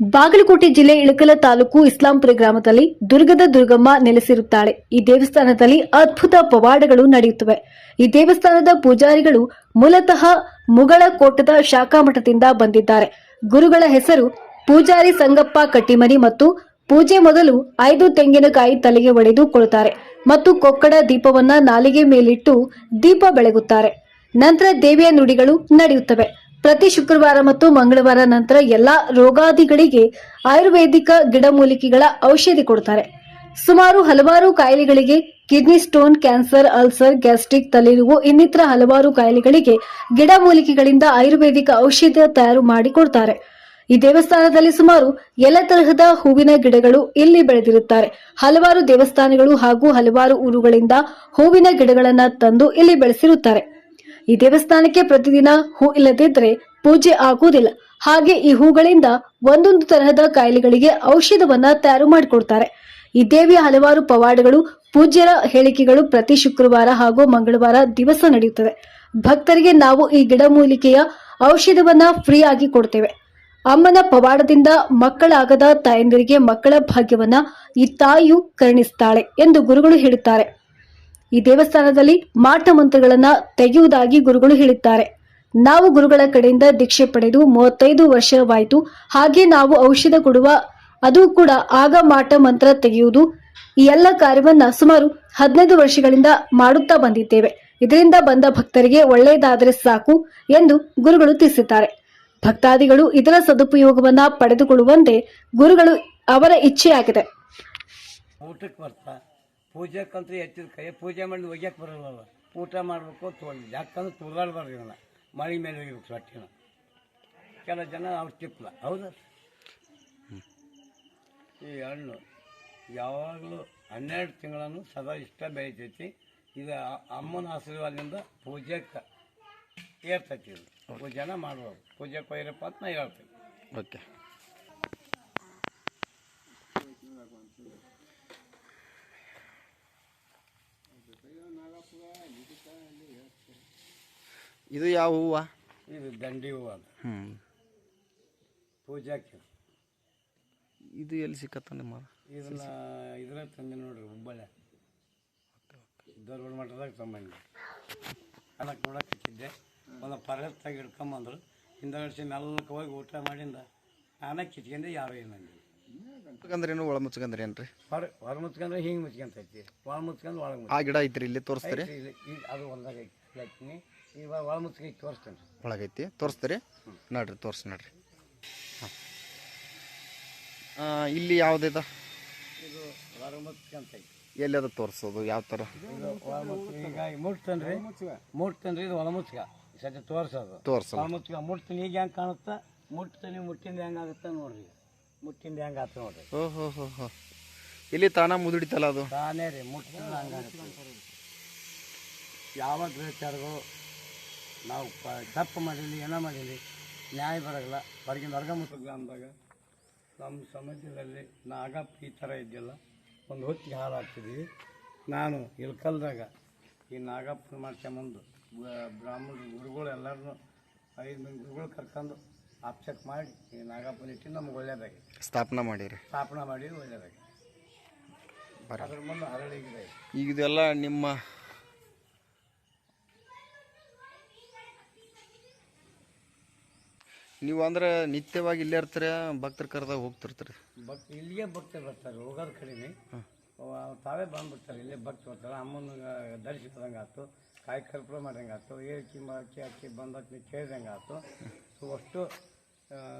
ಬಾಗಲಕೋಟೆ ಜಿಲ್ಲೆ ಇಳಕಲ ತಾಲೂಕು ಇಸ್ಲಾಂಪುರ ಗ್ರಾಮದಲ್ಲಿ ದುರ್ಗದ ದುರ್ಗಮ್ಮ ನೆಲೆಸಿರುತ್ತಾಳೆ. ಈ ದೇವಸ್ಥಾನದಲ್ಲಿ ಅದ್ಭುತ ಪವಾಡಗಳು ನಡೆಯುತ್ತವೆ. ಈ ದೇವಸ್ಥಾನದ ಪೂಜಾರಿಗಳು ಮೂಲತಃ ಮುಗಳ ಕೋಟದ ಶಾಖಾಮಠದಿಂದ ಬಂದಿದ್ದಾರೆ. ಗುರುಗಳ ಹೆಸರು ಪೂಜಾರಿ ಸಂಗಪ್ಪ ಕಟ್ಟಿಮನಿ ಮತ್ತು ಪೂಜೆ ಮೊದಲು ಐದು ತೆಂಗಿನಕಾಯಿ ತಲೆಗೆ ಒಡೆದು ಕೊಡುತ್ತಾರೆ ಮತ್ತು ಕೊಕ್ಕಡ ದೀಪವನ್ನ ನಾಲಿಗೆ ಮೇಲಿಟ್ಟು ದೀಪ ಬೆಳಗುತ್ತಾರೆ. ನಂತರ ದೇವಿಯ ನುಡಿಗಳು ನಡೆಯುತ್ತವೆ. ಪ್ರತಿ ಶುಕ್ರವಾರ ಮತ್ತು ಮಂಗಳವಾರ ನಂತರ ಎಲ್ಲಾ ರೋಗಾದಿಗಳಿಗೆ ಆಯುರ್ವೇದಿಕ ಗಿಡಮೂಲಿಕೆಗಳ ಔಷಧಿ ಕೊಡ್ತಾರೆ. ಸುಮಾರು ಹಲವಾರು ಕಾಯಿಲೆಗಳಿಗೆ kidney stone, cancer, ulcer, gastric, ತಲೆನೋವು ಇನ್ನಿತರ ಹಲವಾರು ಕಾಯಿಲೆಗಳಿಗೆ ಗಿಡಮೂಲಿಕೆಗಳಿಂದ ಆಯುರ್ವೇದಿಕ ಔಷಧ ತಯಾರು ಮಾಡಿ ಕೊಡ್ತಾರೆ. ಈ ದೇವಸ್ಥಾನದಲ್ಲಿ ಸುಮಾರು ಎಲ್ಲ ತರಹದ ಹೂವಿನ ಗಿಡಗಳು ಇಲ್ಲಿ ಬೆಳೆದಿರುತ್ತಾರೆ. ಹಲವಾರು ದೇವಸ್ಥಾನಗಳು ಹಾಗೂ ಹಲವಾರು ಊರುಗಳಿಂದ ಹೂವಿನ ಗಿಡಗಳನ್ನು ತಂದು ಇಲ್ಲಿ ಬೆಳೆಸಿರುತ್ತಾರೆ. ಈ ದೇವಸ್ಥಾನಕ್ಕೆ ಪ್ರತಿದಿನ ಹೂ ಇಲ್ಲದಿದ್ರೆ ಪೂಜೆ ಆಗುವುದಿಲ್ಲ. ಹಾಗೆ ಈ ಹೂಗಳಿಂದ ಒಂದೊಂದು ತರಹದ ಕಾಯಿಲೆಗಳಿಗೆ ಔಷಧವನ್ನ ತಯಾರು ಮಾಡಿಕೊಡ್ತಾರೆ. ಈ ದೇವಿಯ ಹಲವಾರು ಪವಾಡಗಳು, ಪೂಜ್ಯರ ಹೇಳಿಕೆಗಳು ಪ್ರತಿ ಶುಕ್ರವಾರ ಹಾಗೂ ಮಂಗಳವಾರ ದಿವಸ ನಡೆಯುತ್ತದೆ ಭಕ್ತರಿಗೆ ನಾವು ಈ ಗಿಡಮೂಲಿಕೆಯ ಔಷಧವನ್ನ ಫ್ರೀ ಆಗಿ ಕೊಡ್ತೇವೆ. ಅಮ್ಮನ ಪವಾಡದಿಂದ ಮಕ್ಕಳಾಗದ ತಾಯಂದಿರಿಗೆ ಮಕ್ಕಳ ಭಾಗ್ಯವನ್ನ ಈ ತಾಯಿಯು ಕರುಣಿಸ್ತಾಳೆ ಎಂದು ಗುರುಗಳು ಹೇಳುತ್ತಾರೆ. ಈ ದೇವಸ್ಥಾನದಲ್ಲಿ ಮಾಟ ಮಂತ್ರಗಳನ್ನ ತೆಗೆಯುವುದಾಗಿ ಗುರುಗಳು ಹೇಳುತ್ತಾರೆ ನಾವು ಗುರುಗಳ ಕಡೆಯಿಂದ ದೀಕ್ಷೆ ಪಡೆದು ಮೂವತ್ತೈದು ವರ್ಷವಾಯಿತು. ಹಾಗೆ ನಾವು ಔಷಧ ಕೊಡುವ, ಅದು ಕೂಡ ಆಗ ಮಾಟ ಮಂತ್ರ ತೆಗೆಯುವುದು ಈ ಎಲ್ಲ ಕಾರ್ಯವನ್ನ ಸುಮಾರು ಹದಿನೈದು ವರ್ಷಗಳಿಂದ ಮಾಡುತ್ತಾ ಬಂದಿದ್ದೇವೆ. ಇದರಿಂದ ಬಂದ ಭಕ್ತರಿಗೆ ಒಳ್ಳೆಯದಾದರೆ ಸಾಕು ಎಂದು ಗುರುಗಳು ತಿಳಿಸಿದ್ದಾರೆ. ಭಕ್ತಾದಿಗಳು ಇದರ ಸದುಪಯೋಗವನ್ನ ಪಡೆದುಕೊಳ್ಳುವಂತೆ ಗುರುಗಳು ಅವರ ಇಚ್ಛೆಯಾಗಿದೆ. ಪೂಜೆಕ್ಕಂತೂ ಎತ್ತಿದ ಕೈ, ಪೂಜೆ ಮಾಡಿ ಒಗ್ಯಕ್ಕೆ ಬರೋಲ್ಲ ಊಟ ಮಾಡಬೇಕು ತೋಲ್ ಯಾಕಂದ್ರೆ ತುರ್ದಾಡ್ಬಾರ್ದು ಇವನ್ನ ಮಳೆ ಮೇಲೆ ಒಗಿಬೇಕು ಸೊಟ್ಟಿನ ಕೆಲ ಜನ ಅವ್ರು ತಿಪ್ಪಲ ಹೌದಾ? ಈ ಹಣ್ಣು ಯಾವಾಗಲೂ ಹನ್ನೆರಡು ತಿಂಗಳನ್ನು ಸದಾ ಇಷ್ಟ ಬೆಳಿತೈತಿ. ಇದು ಅಮ್ಮನ ಆಶೀರ್ವಾದದಿಂದ ಪೂಜೆಕ್ಕೆ ಏರ್ತೈತಿ ಇದು. ಪೂಜೆನ ಮಾಡ್ಬೋದು. ಪೂಜೆ ಒಯ್ಯರಪ್ಪ ಅಂತ ನಾ ಹೇಳ್ತೀನಿ. ಓಕೆ. ಇದು ಯಾವ ಹೂವು? ಇದು ದಂಡಿ ಹೂವು ಅದು. ಹ್ಞೂ ಪೂಜೆಗೆ ಇದು ಎಲ್ಲಿ ಸಿಕ್ಕತ್ತ ನಿಮ್ಮ ಇದನ್ನ ಇದ್ರ ತಂದೆ ನೋಡ್ರಿ ಹುಬ್ಬಳ್ಳಿ. ದೊಡ್ಡ ಮಠದಾಗ ತಗೊಂಬಂದೆ. ಅನ್ನಕ್ಕೆ ನೋಡಕ್ಕೆ ಹಚ್ಚಿದ್ದೆ ಒಂದು ಪರತ್ತಾಗಿ ಹಿಡ್ಕೊಂಬಂದ್ರು. ಹಿಂದಗಡಿಸಿ ಮೆಲ್ಲಕ್ಕೆ ಹೋಗಿ ಊಟ ಮಾಡಿಂದ ನಾನೇ ಕಿತ್ಕೊಂಡೆ ಯಾರು ಏನಂದಿಲ್ಲ ಮುಚ್ಕಂದ್ರೆ ಏನು ಒಳ ಮುಚ್ಕಂದ್ರೆ ಏನು ರೀ ಹೊರ ಹೊರ ಮುಚ್ಕೊಂಡ್ರೆ ಹಿಂಗೆ ಮುಚ್ಕೊಂತೈತಿ. ಒಳ ಮುಚ್ಕೊಂಡು ಒಳಗೆ ಆ ಗಿಡ ಐತ್ರಿ ಇಲ್ಲಿ ತೋರಿಸ್ತೀರಿ? ಇಲ್ಲಿ ಈಗ ಅದು ಹೊಲ್ದಾಗ ಐತಿ ಹಾಕ್ತೀನಿ ಈಗ ಒಳ ಮುಚ್ಕೈ ತೋರಿಸ್ತೇನೆ ಒಳಗೈತಿ. ತೋರಿಸ್ತೀರಿ? ನೋಡ್ರಿ ತೋರಿಸಿ ನೋಡ್ರಿ. ಹಾಂ. ಇಲ್ಲಿ ಯಾವುದಿದೆ? ಇದು ಹೊರ ಮುಚ್ಕೊಂತೈತಿ. ಎಲ್ಲಿ ಅದ ತೋರಿಸೋದು? ಯಾವ ಥರ ಇದು ಒಳ ಮುಚ್ಚಿ ಈಗ ಮುಟ್ತನ್ರಿ ಮುಟ್ತನ್ರಿ ಇದು ಒಳ ಮುಚ್ಕ ಸದ್ಯ ತೋರ್ಸೋದು. ತೋರ್ಸಲ್ಲ ಆ ಮುಚ್ಕ ಮುಟ್ತೀನಿ. ಈಗ ಹೆಂಗೆ ಕಾಣುತ್ತಾ? ಮುಟ್ತೀನಿ ಮುಟ್ಟಿಂದ ಹೆಂಗೆ ಆಗುತ್ತೆ ನೋಡ್ರಿ. ಮುಟ್ಟಿಂದ ಹೆಂಗೆ ಆತ ನೋಡ್ರಿ. ಹೋ ಹೋ ಹೋ ಇಲ್ಲಿ ತಾನ ಮುದುಡಿತಲ್ಲ ಅದು? ತಾನೇ ರೀ ಮುಟ್ಟಿಂದ ಹಂಗಾಗುತ್ತೆ ಯಾವ ಗ್ರಹಚಾರಗಳು ನಾವು ಪ ತಪ್ಪು ಮಾಡೀನಿ ಏನೋ ಮಾಡೀನಿ ನ್ಯಾಯ ಬರೋಲ್ಲ. ಹೊರಗಿನ ಹೊರಗ ಮುಟ್ಟು ಗ್ರಾಮದಾಗ ನಮ್ಮ ಸಮಾಜದಲ್ಲಿ ನಾಗಪ್ಪ ಈ ಥರ ಇದ್ದಿಲ್ಲ ಒಂದು ಹೊತ್ತಿಗೆ ಹಾಳಾಗ್ತಿದ್ವಿ ಹಾಕ್ತಿದ್ವಿ ನಾನು ಇಳ್ಕಲ್ದಾಗ ಈ ನಾಗಪ್ಪನ ಮಾಡ್ಕೊಂಬಂದು ಬ್ರಾಹ್ಮಣರು ಗುರುಗಳು ಎಲ್ಲರನ್ನು ಐದು ಮಂದಿ ಗುರುಗಳು ಕರ್ಕೊಂಡು ಅಪ್ಸೆಟ್ ಮಾಡಿ. ಈ ನಾಗಪ್ಪನ ಇಟ್ಟು ನಮ್ಗೆ ಒಳ್ಳೇದಾಗಿ ಸ್ಥಾಪನೆ ಮಾಡಿರಿ. ಸ್ಥಾಪನೆ ಮಾಡಿ ಒಳ್ಳೇದಾಗಿ ಬರ. ಅದ್ರ ಮುಂದೆ ಹರಳಿಗಿದೆ ಈಗ ಇದೆಲ್ಲ ನಿಮ್ಮ ನೀವು ಅಂದ್ರೆ ನಿತ್ಯವಾಗಿ ಇಲ್ಲೇ ಇರ್ತೀರ? ಭಕ್ತರ ಕರೆದಾಗ ಹೋಗ್ತಿರ್ತೀರಿ? ಭಕ್ತ ಇಲ್ಲಿಗೆ ಭಕ್ತರು ಬರ್ತಾರೆ ಹೋಗೋದು ಕಡಿಮೆ. ತಾವೇ ತಾವೇ ಬಂದ್ಬಿಡ್ತಾರೆ ಇಲ್ಲೇ ಭಕ್ತರು ಬರ್ತಾರೆ. ಅಮ್ಮನ ದರ್ಶಿಸಿದಂಗೆ ಆಯ್ತು ಕಾಯಿ ಕರ್ಪೂರ ಮಾಡ್ದಂಗೆ ಆಯ್ತು ಏರಿಕೆ ಅಕ್ಕಿ ಅಕ್ಕಿ ಬಂದಕ್ಕೆ ಕೇಳ್ದಂಗೆ ಆಯ್ತು. ಸೊ ಅಷ್ಟು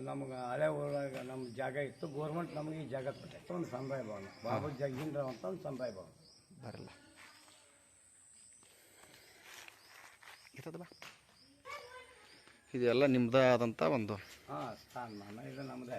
ನಮ್ಗೆ ಹಳೆ ಊರಾಗ ನಮ್ಮ ಜಾಗ ಇತ್ತು. ಗೋರ್ಮೆಂಟ್ ನಮಗೆ ಈ ಜಾಗ ಕೊಟ್ಟೈತೆ ಒಂದು ಸಂಭಾಯ ಭವನ ಬಾಬು ಜಗ್ಗಿಂದ್ರ ಅಂತ ಒಂದು ಸಂಭಾಯ ಭವನ ಬರಲ್ಲ. ಇದೆಲ್ಲ ನಿಮ್ಮದೇ ಆದಂಥ ಒಂದು ಹಾಂ ಸ್ಥಾನಮಾನ. ಇದು ನಮ್ಮದೇ